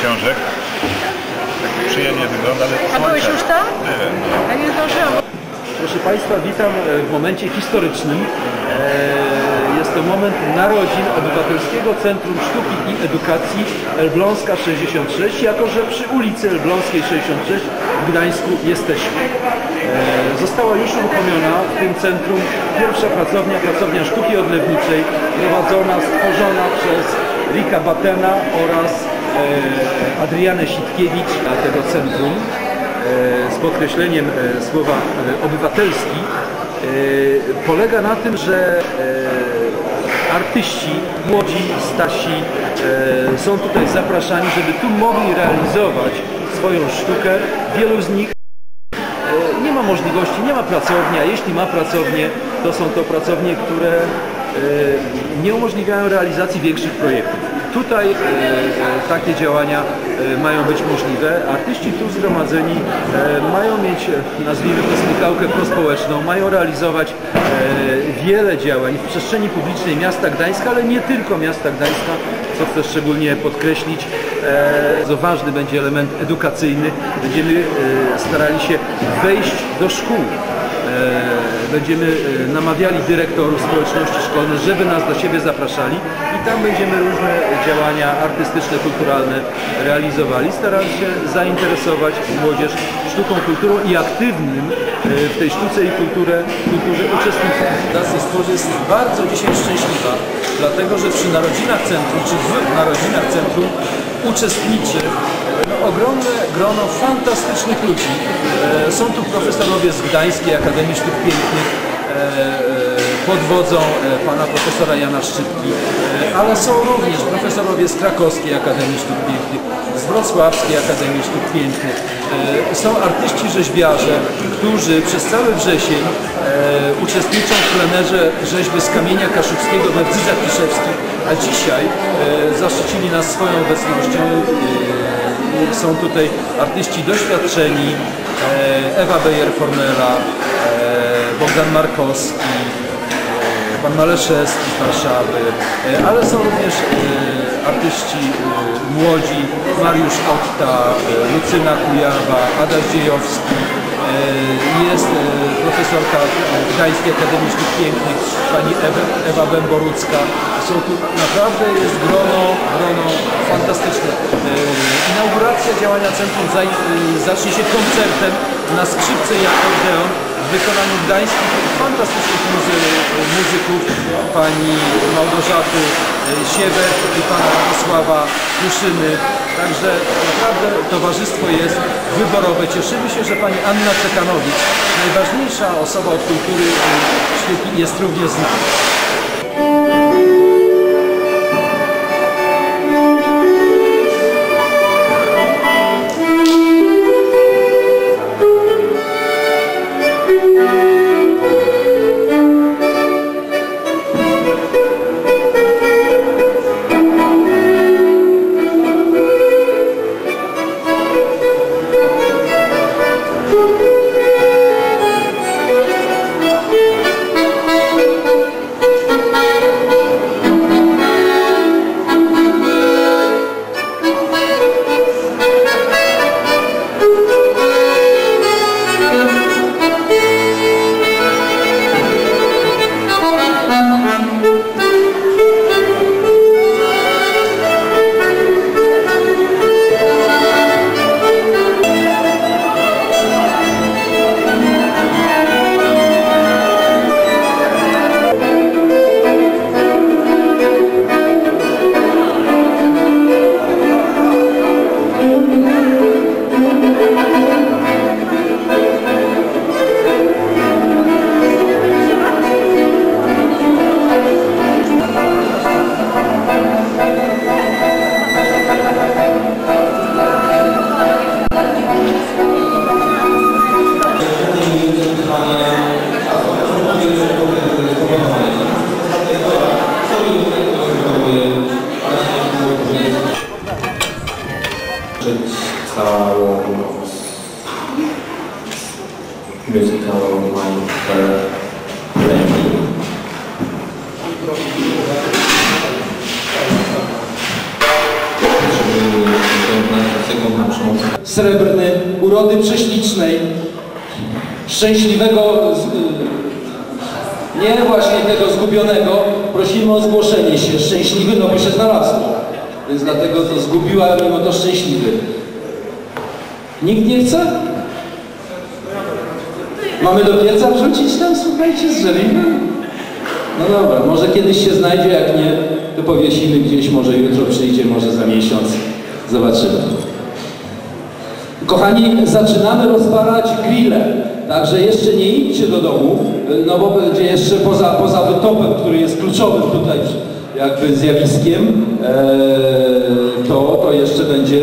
książek. Tak przyjemnie wygląda, ale A byłeś już tam? Byłem. no. Ja nie zdążyłam. Proszę Państwa, witam e, w momencie historycznym. E, Jest to moment narodzin Obywatelskiego Centrum Sztuki i Edukacji Elbląska 66, jako że przy ulicy Elbląskiej 66 w Gdańsku jesteśmy. E, Została już uruchomiona w tym centrum pierwsza pracownia, pracownia sztuki odlewniczej, prowadzona, stworzona przez Rika Batena oraz Adrianę Sitkiewicz tego centrum e, z podkreśleniem e, słowa e, obywatelski e, polega na tym, że e, artyści, młodzi, stasi e, są tutaj zapraszani, żeby tu mogli realizować swoją sztukę. Wielu z nich e, nie ma możliwości, nie ma pracowni, a jeśli ma pracownię, to są to pracownie, które e, nie umożliwiają realizacji większych projektów. Tutaj e, e, takie działania e, mają być możliwe. Artyści tu zgromadzeni mają mieć, nazwijmy to smykałkę prospołeczną, mają realizować wiele działań w przestrzeni publicznej miasta Gdańska, ale nie tylko miasta Gdańska, co chcę szczególnie podkreślić. Bardzo ważny będzie element edukacyjny. Będziemy starali się wejść do szkół. E, Będziemy e, namawiali dyrektorów społeczności szkolnych, żeby nas do siebie zapraszali i tam będziemy różne działania artystyczne, kulturalne realizowali, starali się zainteresować młodzież sztuką, kulturą i aktywnym e, w tej sztuce i kulturze, kulturze uczestnictwem. Fundacja Stworzy jest bardzo dzisiaj szczęśliwa, dlatego że przy narodzinach centrum, czy w narodzinach centrum uczestniczy ogromne grono fantastycznych ludzi. E, są tu profesorowie z Gdańskiej Akademii Sztuk Pięknych e, e, pod wodzą pana profesora Jana Szczypki, ale są również profesorowie z Krakowskiej Akademii Sztuk Pięknych, z Wrocławskiej Akademii Sztuk Pięknych. Są artyści rzeźbiarze, którzy przez cały wrzesień uczestniczą w plenerze rzeźby z kamienia kaszubskiego we Wdzydzach Piszewskich, a dzisiaj zaszczycili nas swoją obecnością. Są tutaj artyści doświadczeni, e, Ewa Bejer-Formela, e, Bogdan Markowski, e, pan Maleszewski z Warszawy, ale są również artyści młodzi, Mariusz Otta, Lucyna Kujawa, Adaś Dziejowski, jest e, profesorka Gdańskiej Akademii Sztuk Pięknych, pani Ewa, Bęborucka. Są tu naprawdę jest grono, grono fantastyczne. E, Inauguracja działania centrum e, zacznie się koncertem na skrzypce i akordeon w wykonaniu gdańskich fantastycznych muzy- muzyków, pani Małgorzaty e, Siewek i pana Radosława Kuszyny. Także naprawdę towarzystwo jest wyborowe. Cieszymy się, że pani Anna Czekanowicz, najważniejsza osoba od kultury e, sztuki jest również z nami. musical Minecraft Srebrny, urody prześlicznej, szczęśliwego, y, nie właśnie tego zgubionego, prosimy o zgłoszenie się. Szczęśliwy, no bo się znalazł. Więc dlatego to zgubiła, mimo to szczęśliwy. Nikt nie chce? Mamy do pieca wrzucić tam, słuchajcie, z żeliwem? No dobra, może kiedyś się znajdzie, jak nie, to powiesimy gdzieś, może jutro przyjdzie, może za miesiąc. Zobaczymy. Kochani, zaczynamy rozpalać grille. Także jeszcze nie idźcie do domu, no bo będzie jeszcze poza, poza wytopem, który jest kluczowym tutaj jakby zjawiskiem, e, to, to jeszcze będzie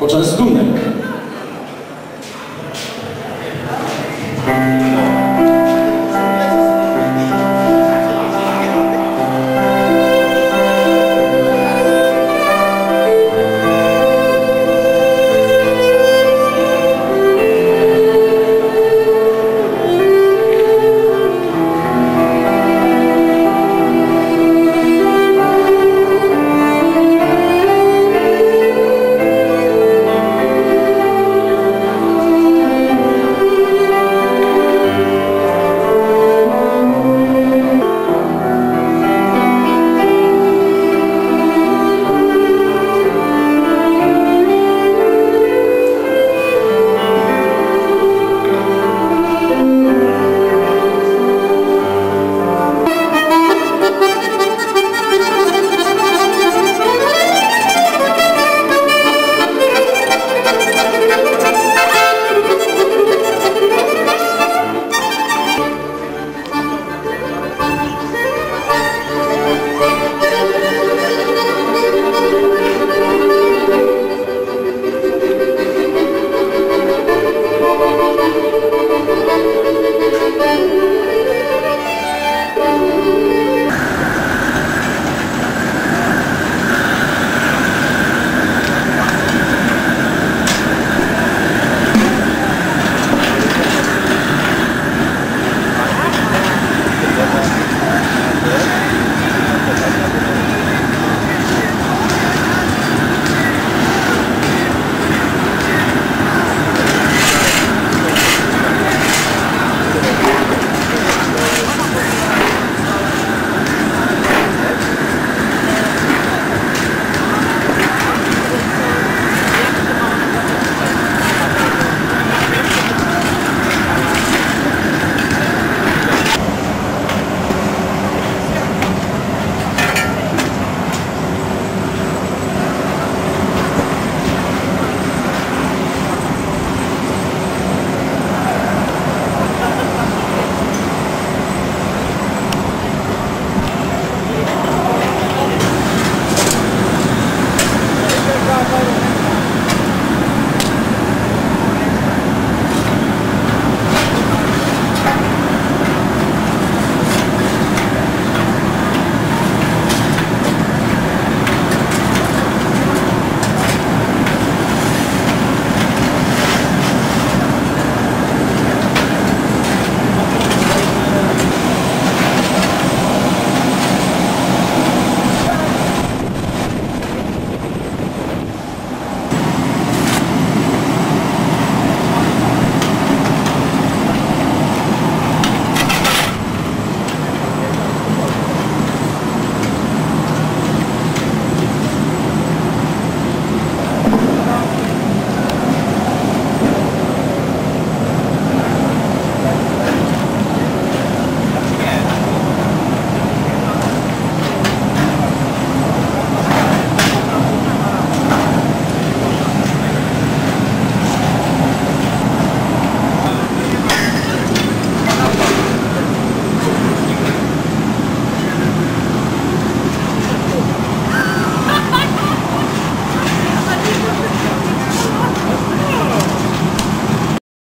poczęstunek.